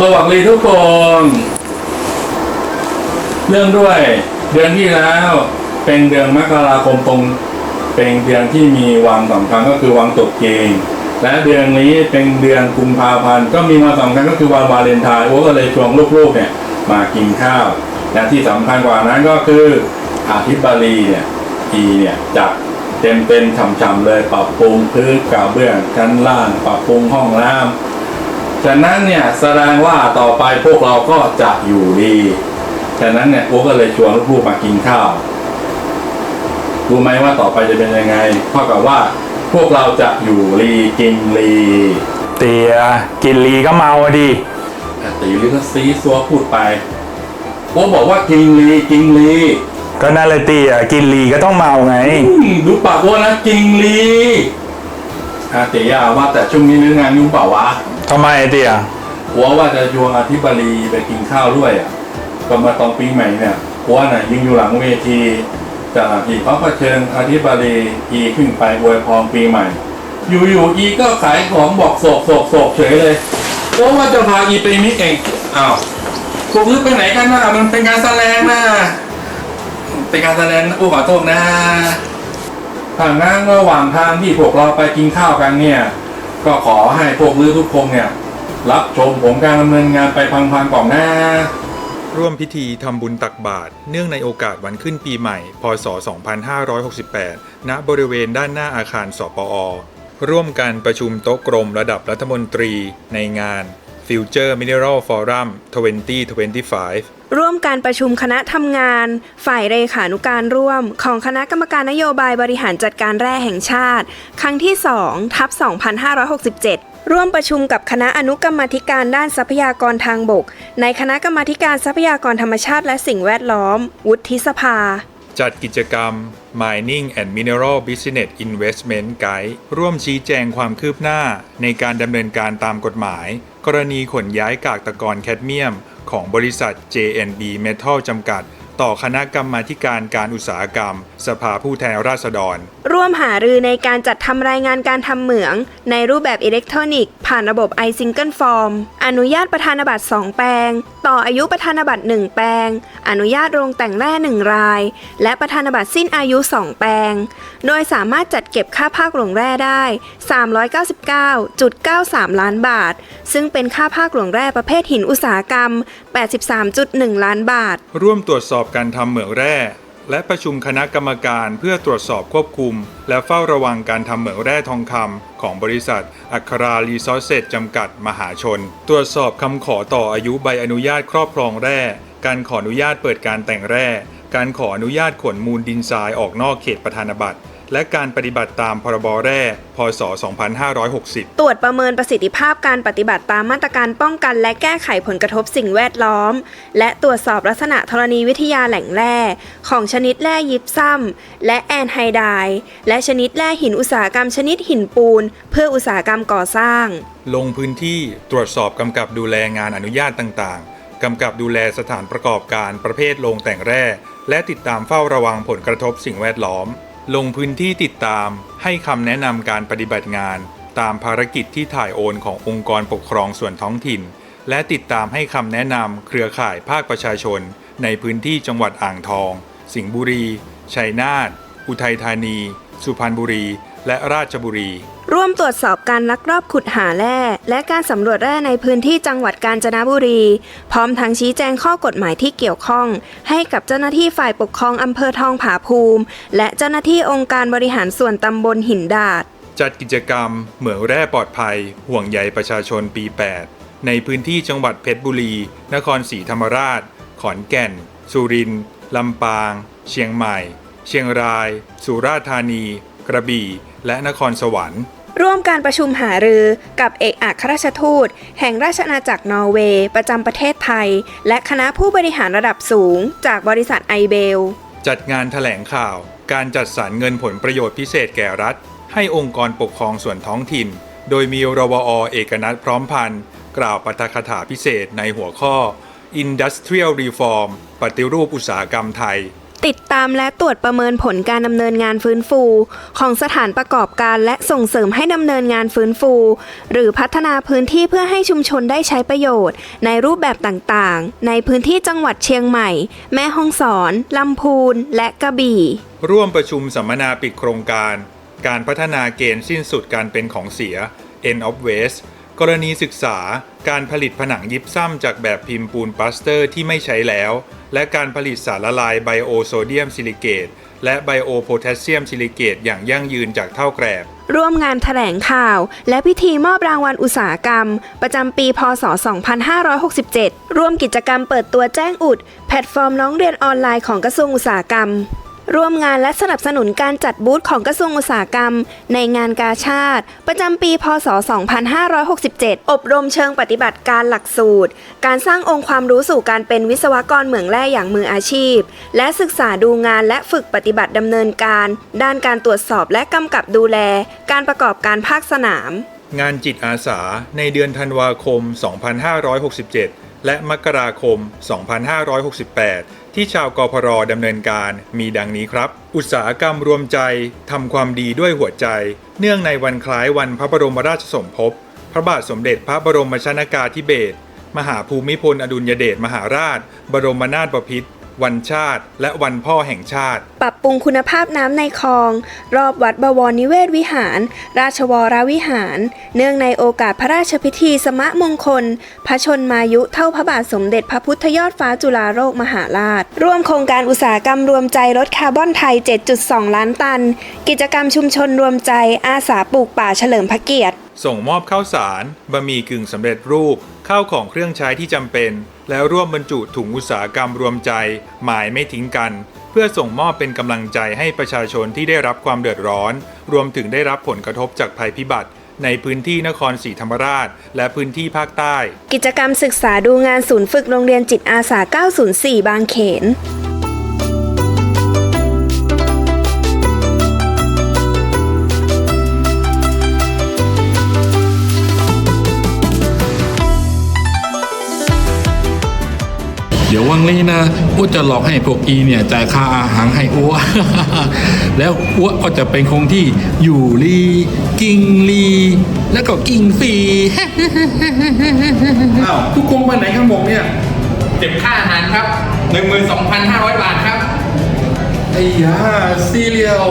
สวัสดีทุกคน เรื่องด้วย เดือนที่แล้ว เป็นเดือนมกราคมตรง เป็นเดือนที่มีวันสำคัญก็คือวันตรุษจีนและเดือนนี้เป็นเดือนกุมภาพันธ์ก็มีวันสำคัญก็คือวันวาเลนไทน์โอ้ก็เลยชวนลูกๆเนี่ยมากินข้าว และที่สำคัญกว่านั้นก็คืออาทิตย์บาลีเนี่ยทีเนี่ยจัดเต็มเป็นฉ่ำๆเลยปรับปรุงพื้นกระเบื้องชั้นล่าง ปรับปรุงห้องน้ำ ฉะนั้นเนี่ยแสดงว่าต่อไปพวกเราก็จะอยู่ดี ฉะนั้นเนี่ยโอ้ก็เลยชวนลูกๆมากินข้าวรู้ไหมว่าต่อไปจะเป็นยังไงเท่ากับว่าพวกเราจะอยู่รีกินรีเตียกินลีก็เมาอะดิอะตีหรือก็ซีซัวพูดไปโอ้บอกว่ากินรีกินรีก็นั่นเลยเตียกินลีก็ต้องเมาไงอืมดูปากว่านะกินรีอาเตียว่าแต่ช่วงนี้เนื้องานยุ่งเปล่าวะ ทำไมเตียหัวว่าจะชวนอธิบดีไปกินข้าวด้วยอะก็มาตอนปีใหม่เนี่ยหัวน่ะยิงอยู่หลังเวทีจีเขาก็เชิญอธิบดีอีขึ้นไปอวยพรปีใหม่ อยู่ๆอีก็ขายของบอกโศกโศกโศกเฉยเลยโอ้ว่าจะพาอีไปมิกเองอ้าวพวกนี้ไปไหนกันนะมันเป็นการแสดงนะเป็นการแสดงอู้ขอโทษนะทางนั้นระหว่างทางที่พวกเราไปกินข้าวกันเนี่ย ก็ขอให้พวกลือทุกคงเนี่ย รับชมผลการดำเนินงานไปพังๆก่อนหน้าร่วมพิธีทำบุญตักบาตรเนื่องในโอกาสวันขึ้นปีใหม่ พศ 2568 ณ บริเวณด้านหน้าอาคารสปอ ร่วมกันประชุมโต๊ะกรมระดับรัฐมนตรีในงาน Future Mineral Forum 2025 ร่วมการประชุมคณะทำงาน ฝ่ายเลขานุการร่วม ของคณะกรรมการนโยบายบริหารจัดการแร่แห่งชาติ ครั้งที่2ทับ2567ร่วมประชุมกับคณะอนุกรรมาธิการด้านทรัพยากรทางบก ในคณะกรรมาธิการทรัพยากรธรรมชาติและสิ่งแวดล้อม วุฒิสภา จัดกิจกรรม Mining and Mineral Business Investment Guide ร่วมชี้แจงความคืบหน้าในการดำเนินการตามกฎหมาย กรณีขนย้ายกากตะกอนแคดเมียม ของบริษัท JNB Metal จำกัด ต่อคณะกรรมาการการอุตสาหกรรม สภาผู้แทนราษฎร ร่วมหารือในการจัดทำรายงานการทำเหมือง ในรูปแบบอิเล็กทรอนิกส์ ผ่านระบบ iSingle Form อนุญาตประธานบัตร 2 แปลง ต่ออายุประธานบัตร 1 แปลง อนุญาตโรงแต่งแร่ 1 ราย และประธานบัตรสิ้นอายุ 2 แปลง โดยสามารถจัดเก็บค่าภาคหลวงแร่ได้ 399.93 ล้านบาท ซึ่งเป็นค่าภาคหลวงแร่ประเภทหินอุตสาหกรรม 83.1 ล้านบาท ร่วมตรวจสอบการทำเหมืองแร่ และประชุมคณะกรรมการเพื่อตรวจสอบควบคุม และเฝ้าระวังการทำเหมืองแร่ทองคำของบริษัท อัครารีซอสเซจจำกัดมหาชน ตรวจสอบคำขอต่ออายุใบอนุญาตครอบครองแร่ การขออนุญาตเปิดการแต่งแร่ การขออนุญาตขนมูลดินทรายออกนอกเขตประธานบัตร และการปฏิบัติตามพรบแร่พศ 2560 ตรวจประเมินประสิทธิภาพการปฏิบัติตามมาตรการป้องกัน และแก้ไขผลกระทบสิ่งแวดล้อม และตรวจสอบลักษณะธรณีวิทยาแหล่งแร่ ของชนิดแร่ยิปซัมและแอนไฮไดด์และชนิดแร่หินอุตสาหกรรมชนิดหินปูน เพื่ออุตสาหกรรมก่อสร้าง ลงพื้นที่ตรวจสอบกำกับดูแลงานอนุญาตต่างๆ กำกับดูแลสถานประกอบการประเภทโรงแต่งแร่ และติดตามเฝ้าระวังผลกระทบสิ่งแวดล้อม ลงพื้นที่ติดตามให้คำแนะนำการปฏิบัติงาน ตามภารกิจที่ถ่ายโอนขององค์กรปกครองส่วนท้องถิ่น และติดตามให้คำแนะนำเครือข่ายภาคประชาชน ในพื้นที่จังหวัดอ่างทอง สิงห์บุรี ชัยนาท อุทัยธานี สุพรรณบุรี และราชบุรี ร่วมตรวจสอบการลักลอบขุดหาแร่และการสำรวจแร่ในพื้นที่จังหวัดกาญจนบุรี พร้อมทั้งชี้แจงข้อกฎหมายที่เกี่ยวข้อง ให้กับเจ้าหน้าที่ฝ่ายปกครองอำเภอทองผาภูมิ และเจ้าหน้าที่องค์การบริหารส่วนตำบลหินดาดจัดกิจกรรม เหมืองแร่ปลอดภัย ห่วงใยประชาชนปี 8 ในพื้นที่จังหวัดเพชรบุรี นครศรีธรรมราช ขอนแก่น สุรินทร์ลำปาง เชียงใหม่ เชียงราย สุราษฎร์ธานี กระบี่ และนครสวรรค์ ร่วมการประชุมหารือกับเอกอัครราชทูต แห่งราชอาณาจักรนอร์เวย์ ประจำประเทศไทย และคณะผู้บริหารระดับสูง จากบริษัทไอเบล จัดงานถแถลงข่าว การจัดสรรเงินผลประโยชน์พิเศษแก่รัฐ ให้องค์กรปกครองส่วนท้องถิ่น โดยมีรวอเอกนัทพร้อมพันธ์กล่าวปาฐกถาพิเศษในหัวข้อ Industrial Reform ปฏิรูปอุตสาหกรรมไทย ติดตามและตรวจประเมินผลการดำเนินงานฟื้นฟู ของสถานประกอบการและส่งเสริมให้ดำเนินงานฟื้นฟู หรือพัฒนาพื้นที่เพื่อให้ชุมชนได้ใช้ประโยชน์ ในรูปแบบต่างๆ ในพื้นที่จังหวัดเชียงใหม่ แม่ฮ่องสอนลำพูน และกระบี่ ร่วมประชุมสัมมนาปิดโครงการ การพัฒนาเกณฑ์สิ้นสุดการเป็นของเสีย End of Waste กรณีศึกษาการผลิตผนังยิปซัมจากแบบพิมพ์ปูนปลาสเตอร์ที่ไม่ใช้แล้ว และการผลิตสารละลายไบโอโซเดียมซิลิเกตและไบโอโพแทสเซียมซิลิเกตอย่างยั่งยืนจากเท่าแกรบ ร่วมงานแถลงข่าว และพิธีมอบรางวัลอุตสาหกรรม ประจำปี พศ 2567 ร่วมกิจกรรมเปิดตัวแจ้งอุด แพลตฟอร์มน้องเรียนออนไลน์ของกระทรวงอุตสาหกรรม ร่วมงานและสนับสนุนการจัดบูธของกระทรวงอุตสาหกรรม ในงานกาชาติ ประจำปี พศ 2567 อบรมเชิงปฏิบัติการหลักสูตร การสร้างองค์ความรู้สู่การเป็นวิศวกรเหมืองแร่อย่างมืออาชีพ และศึกษาดูงานและฝึกปฏิบัติดำเนินการ ด้านการตรวจสอบและกำกับดูแล การประกอบการภาคสนาม งานจิตอาสาในเดือนธันวาคม 2567 และมกราคม 2568 ที่ชาวกพรดำเนินการมีดังนี้ครับ อุตสาหกรรมรวมใจทำความดีด้วยหัวใจ เนื่องในวันคล้ายวันพระบรมราชสมภพ พระบาทสมเด็จพระบรมชนากาธิเบศรมหาภูมิพลอดุลยเดชมหาราช บรมนาถบพิตร วันชาติ และวันพ่อแห่งชาติ ปรับปรุงคุณภาพน้ำในคลอง รอบวัดบวรนิเวศวิหาร ราชวรวิหาร เนื่องในโอกาสพระราชพิธีสมะมงคล พระชนมายุเท่าพระบาทสมเด็จพระพุทธยอดฟ้าจุฬาโลกมหาราช ร่วมโครงการอุตสาหกรรมรวมใจลดคาร์บอนไทย 7.2 ล้านตัน กิจกรรมชุมชนรวมใจอาสาปลูกป่าเฉลิมพระเกียรติ ส่งมอบข้าวสารบะหมี่กึ่งสำเร็จรูปข้าวของเครื่องใช้ที่จำเป็น แล้วร่วมบรรจุถุงอุตสาหกรรมรวมใจ หมายไม่ทิ้งกัน เพื่อส่งมอบเป็นกำลังใจให้ประชาชนที่ได้รับความเดือดร้อน รวมถึงได้รับผลกระทบจากภัยพิบัติในพื้นที่นครศรีธรรมราช และพื้นที่ภาคใต้ กิจกรรมศึกษาดูงานศูนย์ฝึกโรงเรียนจิตอาสา 904 บางเขน ดี๋ยววันนี้นะอ้วจะหลอกให้พวกอีเนี่ยจ่ายค่าอาหารให้อ้วแล้วอ้วก็จะเป็นคงที่อยู่ลีกิงลีแล้วก็กิงฟรีอ้าวทุกคงไปไหนกันหมดเนี่ยเก็บค่าอาหารครับ12,500 บาทครับไอ้ยาซีเรียล